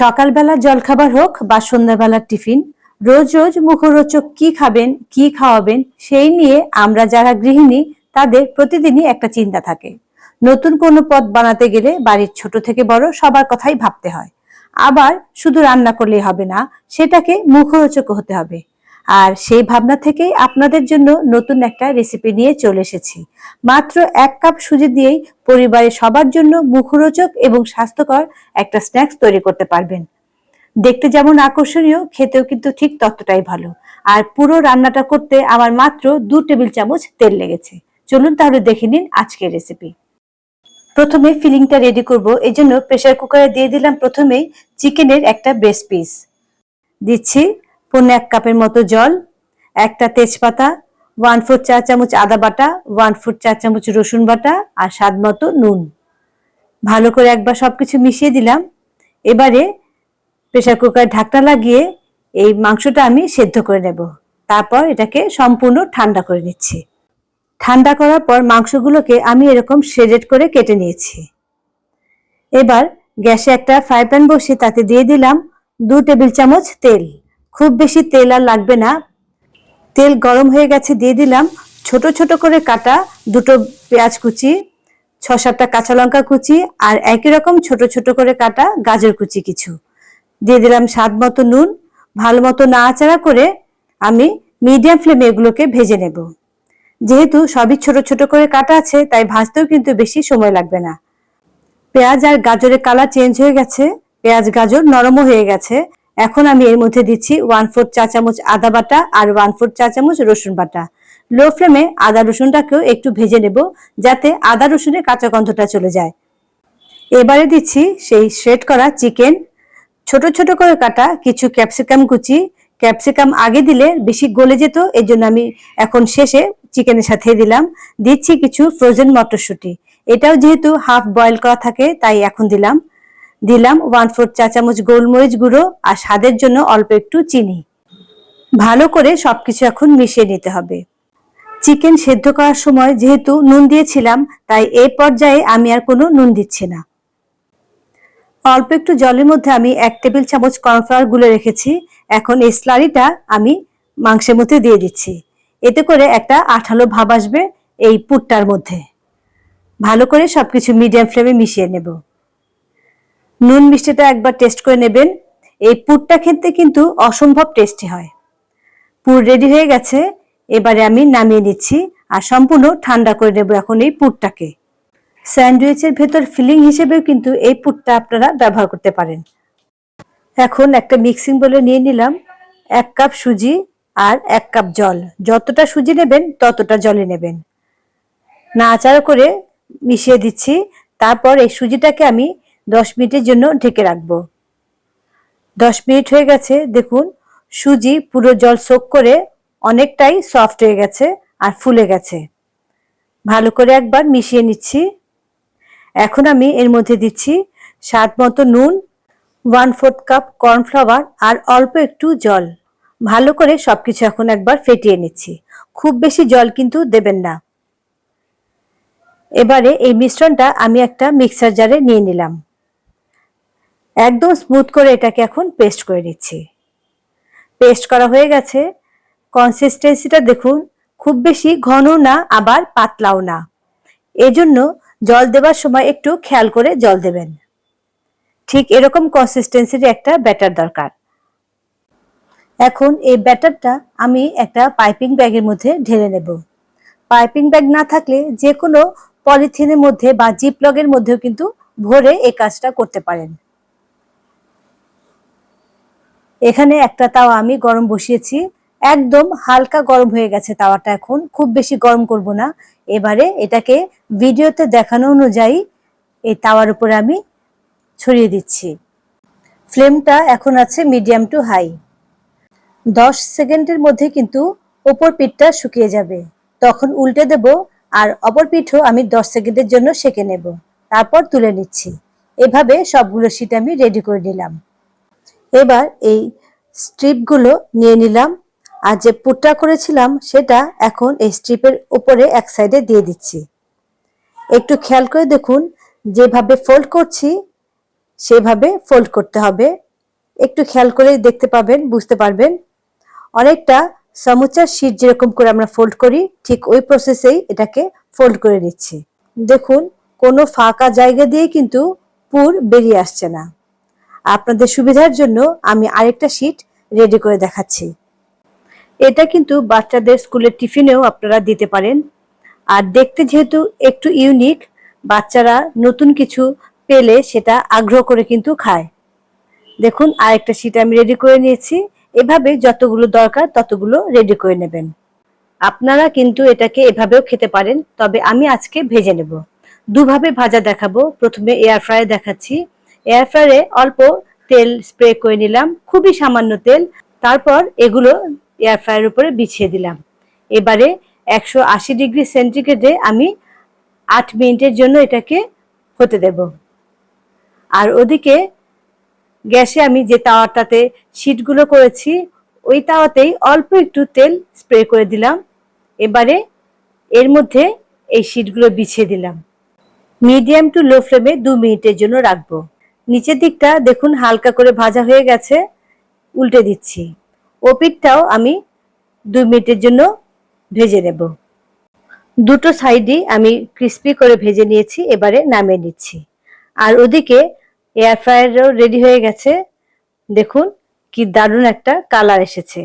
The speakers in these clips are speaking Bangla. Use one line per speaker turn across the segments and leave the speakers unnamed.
সকালবেলা জলখাবার হোক বা সন্ধ্যাবেলার টিফিন, রোজ রোজ মুখরোচক কি খাবেন, কি খাওয়াবেন, সেই নিয়ে আমরা যারা গৃহিণী, তাদের প্রতিদিনই একটা চিন্তা থাকে। নতুন কোনো পদ বানাতে গেলে বাড়ির ছোট থেকে বড় সবার কথাই ভাবতে হয়। আবার শুধু রান্না করলেই হবে না, সেটাকে মুখরোচক হতে হবে। আর সেই ভাবনা থেকেই আপনাদের জন্য নতুন একটা রেসিপি নিয়ে চলে এসেছি। মাত্র এক কাপ সুজি দিয়েই পরিবারের সবার জন্য মুখরোচক এবং স্বাস্থ্যকর একটা স্ন্যাক্স তৈরি করতে পারবেন। দেখতে যেমন আকর্ষণীয়, খেতেও কিন্তু ঠিক ততটাই ভালো। আর পুরো রান্নাটা করতে আমার মাত্র দু টেবিল চামচ তেল লেগেছে। চলুন তাহলে দেখে নিন আজকের রেসিপি প্রথমে ফিলিংটা রেডি করব। এই জন্য প্রেশার কুকারে দিয়ে দিলাম প্রথমেই চিকেনের একটা ব্রেস্ট পিস দিচ্ছি পনেরো এক কাপের মতো জল, একটা তেজপাতা ওয়ান ফোর চা চামচ আদা বাটা ওয়ান ফোর চা চামচ রসুন বাটা আর স্বাদ মতো নুন। ভালো করে একবার সবকিছু মিশিয়ে দিলাম। এবারে প্রেশার কুকার ঢাকনা লাগিয়ে এই মাংসটা আমি সেদ্ধ করে নেব। তারপর এটাকে সম্পূর্ণ ঠান্ডা করে নিচ্ছি। ঠান্ডা করার পর মাংসগুলোকে আমি এরকম শেডেড করে কেটে নিয়েছি। এবার গ্যাসে একটা ফ্রাই প্যান বসিয়ে তাতে দিয়ে দিলাম দু টেবিল চামচ তেল। খুব বেশি তেল আর লাগবে না। তেল গরম হয়ে গেছে, দিয়ে দিলাম ছোট ছোট করে কাটা দুটো পেঁয়াজ কুচি ছ সাতটা কাঁচা লঙ্কা কুচি আর একই রকম ছোট ছোট করে কাটা গাজর কুচি কিছু। দিয়ে দিলাম স্বাদ মতো নুন, ভালো মতো নাড়াচাড়া করে আমি মিডিয়াম ফ্লেমে এগুলোকে ভেজে নেব। যেহেতু সবই ছোট ছোট করে কাটা আছে, তাই ভাজতেও কিন্তু বেশি সময় লাগবে না। পেঁয়াজ আর গাজরের কালার চেঞ্জ হয়ে গেছে, পেঁয়াজ গাজর নরমও হয়ে গেছে এখন আমি এর মধ্যে দিচ্ছি ওয়ান ফোর চা চামচ আদা বাটা আর ওয়ান ফোর চা চামচ রসুন বাটা। লো ফ্লেমে আদা রসুনটাকেও একটু ভেজে নেব যাতে আদা রসুনের কাঁচা গন্ধটা চলে যায়। এবারে দিচ্ছি সেই শ্রেড করা চিকেন ছোট ছোট করে কাটা কিছু ক্যাপসিকাম কুচি। ক্যাপসিকাম আগে দিলে বেশি গলে যেত এই জন্য আমি এখন শেষে চিকেনের সাথে দিলাম। দিচ্ছি কিছু ফ্রোজেন মটরশুঁটি। এটাও যেহেতু হাফ বয়েল করা থাকে, তাই এখন দিলাম। দিলাম ওয়ান ফোর চা চামচ গোলমরিচ গুঁড়ো আর স্বাদের জন্য অল্প একটু চিনি। ভালো করে সবকিছু এখন মিশিয়ে নিতে হবে। চিকেন সেদ্ধ করার সময় যেহেতু নুন দিয়েছিলাম, তাই এই পর্যায়ে আমি আর কোনো নুন দিচ্ছি না। অল্প একটু জলের মধ্যে আমি এক টেবিল চামচ কর্নফ্লাওয়ার গুলে রেখেছি। এখন এই স্লারিটা আমি মাংসের মধ্যে দিয়ে দিচ্ছি। এতে করে একটা আঠালো ভাব আসবে এই পুটটার মধ্যে। ভালো করে সবকিছু মিডিয়াম ফ্লেমে মিশিয়ে নেব। নুন মিষ্টিটা একবার টেস্ট করে নেবেন। এই পুরটা খেতে কিন্তু অসম্ভব টেস্টি হয়। পুর রেডি হয়ে গেছে, এবারে আমি নামিয়ে নিচ্ছি আর সম্পূর্ণ ঠান্ডা করে নেব এখন এই পুরটাকে। স্যান্ডউইচের ভেতর ফিলিং হিসেবেও কিন্তু এই পুরটা আপনারা ব্যবহার করতে পারেন। এখন একটা মিক্সিং বলে নিয়ে নিলাম এক কাপ সুজি আর এক কাপ জল। যতটা সুজি নেবেন, ততটা জলে নেবেন। নাড়াচাড়া করে মিশিয়ে দিচ্ছি। তারপর এই সুজিটাকে আমি দশ মিনিটের জন্য ঢেকে রাখব। দশ মিনিট হয়ে গেছে, দেখুন, সুজি পুরো জল সোক করে অনেকটাই সফট হয়ে গেছে আর ফুলে গেছে। ভালো করে একবার মিশিয়ে নিচ্ছি। এখন আমি এর মধ্যে দিচ্ছি স্বাদ মতো নুন ওয়ান ফোর্থ কাপ কর্নফ্লাওয়ার আর অল্প একটু জল। ভালো করে সবকিছু এখন একবার ফেটিয়ে নিচ্ছি। খুব বেশি জল কিন্তু দেবেন না। এবারে এই মিশ্রণটা আমি একটা মিক্সার জারে নিয়ে নিলাম। একদম স্মুথ করে এটাকে এখন পেস্ট করে নিচ্ছি। পেস্ট করা হয়ে গেছে। কনসিস্টেন্সিটা দেখুন, খুব বেশি ঘন না, আবার পাতলাও না। এজন্য জল দেওয়ার সময় একটু খেয়াল করে জল দেবেন। ঠিক এরকম কনসিস্টেন্সির একটা ব্যাটার দরকার। এখন এই ব্যাটারটা আমি একটা পাইপিং ব্যাগের মধ্যে ঢেলে নেব। পাইপিং ব্যাগ না থাকলে যে কোনো পলিথিনের মধ্যে বা জিপ লগের মধ্যেও কিন্তু ভরে এই কাজটা করতে পারেন। এখানে একটা তাওয়া আমি গরম বসিয়েছি। একদম হালকা গরম হয়ে গেছে তাওয়াটা এখন। খুব বেশি গরম করব না। এবারে এটাকে ভিডিওতে দেখানো অনুযায়ী এই তাওয়ার উপরে আমি ছড়িয়ে দিচ্ছি। ফ্লেমটা এখন আছে মিডিয়াম টু হাই। দশ সেকেন্ডের মধ্যে কিন্তু ওপর পিঠটা শুকিয়ে যাবে। তখন উল্টে দেব আর অপর পিঠও আমি দশ সেকেন্ডের জন্য সেকে নেব। তারপর তুলে নিচ্ছি। এভাবে সবগুলো শীট আমি রেডি করে নিলাম। এবার এই স্ট্রিপগুলো নিয়ে নিলাম। আর যে পুটটা করেছিলাম, সেটা এখন এই স্ট্রিপের উপরে এক সাইডে দিয়ে দিচ্ছি। একটু খেয়াল করে দেখুন, যেভাবে ফোল্ড করছি, সেভাবে ফোল্ড করতে হবে। একটু খেয়াল করে দেখতে পাবেন, বুঝতে পারবেন। অনেকটা সমুচার শীট যেরকম করে আমরা ফোল্ড করি, ঠিক ওই প্রসেসেই এটাকে ফোল্ড করে নিচ্ছি। দেখুন, কোনো ফাঁকা জায়গা দিয়ে কিন্তু পুর বেরিয়ে আসছে না। আপনাদের সুবিধার জন্য আমি আরেকটা শীট রেডি করে দেখাচ্ছি। এটা কিন্তু বাচ্চাদের স্কুলের টিফিনেও আপনারা দিতে পারেন। আর দেখতে যেহেতু একটু ইউনিক বাচ্চারা নতুন কিছু পেলে সেটা আগ্রহ করে কিন্তু খায়। দেখুন, আরেকটা শীট আমি রেডি করে নিয়েছি। এভাবে যতগুলো দরকার ততগুলো রেডি করে নেবেন। আপনারা কিন্তু এটাকে এভাবেও খেতে পারেন, তবে আমি আজকে ভেজে নেব। দুভাবে ভাজা দেখাবো। প্রথমে এয়ার ফ্রায়ার দেখাচ্ছি। এয়ার ফ্রায়ারে অল্প তেল স্প্রে করে নিলাম, খুবই সামান্য তেল। তারপর এগুলো এয়ার ফ্রায়ারের উপরে বিছিয়ে দিলাম। এবারে একশো আশি ডিগ্রি সেন্টিগ্রেডে আমি আট মিনিটের জন্য এটাকে হতে দেব। আর ওদিকে গ্যাসে আমি যে তাওয়াটাতে শীটগুলো করেছি, ওই তাওয়াতেই অল্প একটু তেল স্প্রে করে দিলাম। এবারে এর মধ্যে এই শীটগুলো বিছিয়ে দিলাম। মিডিয়াম টু লো ফ্লেমে দু মিনিটের জন্য রাখব। নিচের দিকটা দেখুন হালকা করে ভাজা হয়ে গেছে, উল্টে দিচ্ছি। ও পিঠটাও আমি দুই মিনিটের জন্য ভেজে নেব। দুটো সাইডই আমি ক্রিস্পি করে ভেজে নিয়েছি, এবারে নামিয়ে নিচ্ছি। আর ওদিকে এয়ার ফ্রায়ারও রেডি হয়ে গেছে। দেখুন কি দারুণ একটা কালার এসেছে।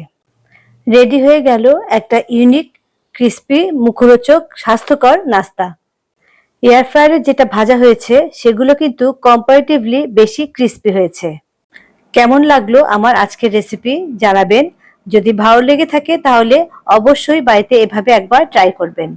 রেডি হয়ে গেল একটা ইউনিক ক্রিস্পি মুখরোচক স্বাস্থ্যকর নাস্তা। এয়ার ফ্রায়ারে যেটা ভাজা হয়েছে, সেগুলো কিন্তু কম্পারেটিভলি বেশি ক্রিস্পি হয়েছে। কেমন লাগল আমার আজকের রেসিপি জানাবেন। যদি ভালো লেগে থাকে তাহলে অবশ্যই বাড়িতে এভাবে একবার ট্রাই করবেন।